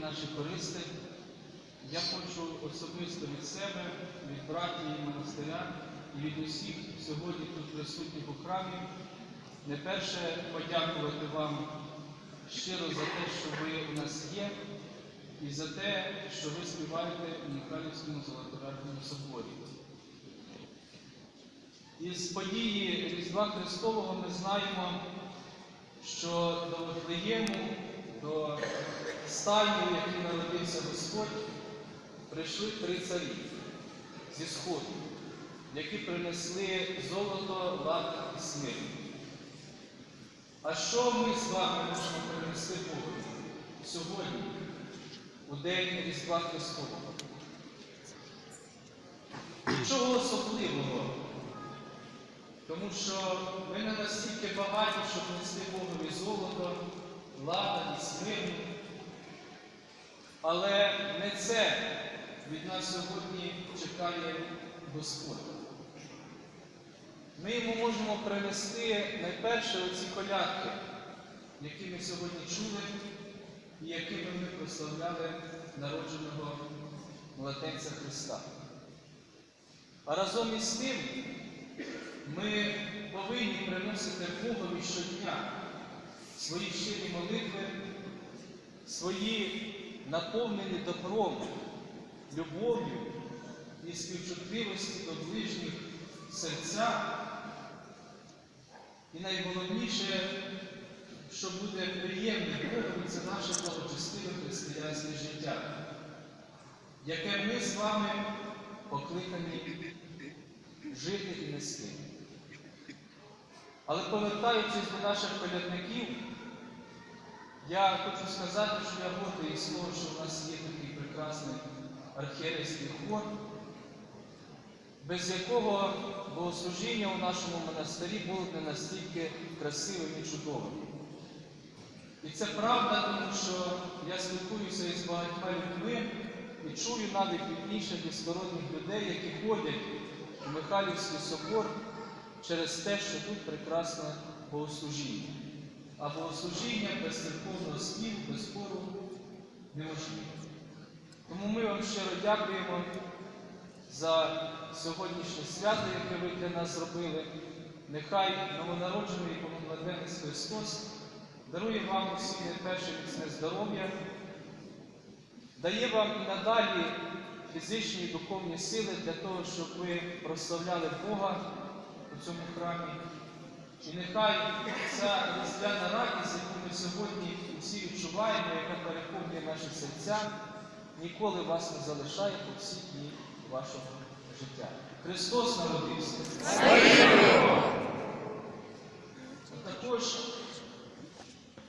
наші користи. Я хочу особисто від себе, від братії монастиря і від усіх сьогодні тут присутніх у храмі, не перше подякувати вам щиро за те, що ви у нас є, і за те, що ви співаєте у Михайлівському Золотоверхному соборі. Із події Різдва Христового ми знаємо, що до Вифлеєму, до стайні, в якій народився Господь, прийшли три царі зі Сходу, які принесли золото, лад і смирт. А що ми з вами можемо принести Богу сьогодні, у день Різдва Христового? Нічого особливого. Тому що ми не настільки багаті, щоб нести Богові золото, лада і смирну. Але не це від нас сьогодні чекає Господь. Ми йому можемо принести найперше оці колядки, які ми сьогодні чули, і якими ми прославляли народженого младенця Христа. А разом із тим ми повинні приносити Богові щодня свої щирі молитви, свої наповнені добром, любов'ю і співчутливості до ближніх серця. І найголовніше, що буде приємним Богові, це наше благочестиве християнське життя, яке ми з вами покликані жити і нести. Але повертаючись до наших колядників, я хочу сказати, що я гордий із того, що в нас є такий прекрасний архієрейський хор, без якого богослужіння у нашому монастирі було б не настільки красивим і чудовим. І це правда, тому що я спілкуюся із багатьма людьми і чую навіть від інших безкородних людей, які ходять у Михайлівський собор через те, що тут прекрасне богослужіння. А богослужіння без церковного співу, без хору неможливо. Тому ми вам щиро дякуємо за сьогоднішнє свято, яке ви для нас зробили. Нехай новонароджений помолоденець Христос дарує вам усім найперше міцне здоров'я, дає вам і надалі фізичні і духовні сили для того, щоб ви прославляли Бога цьому храмі. І нехай ця різдвяна радість, яку ми сьогодні всі відчуваємо, яка переповнює наші серця, ніколи вас не залишає по всі дні вашого життя. Христос народився!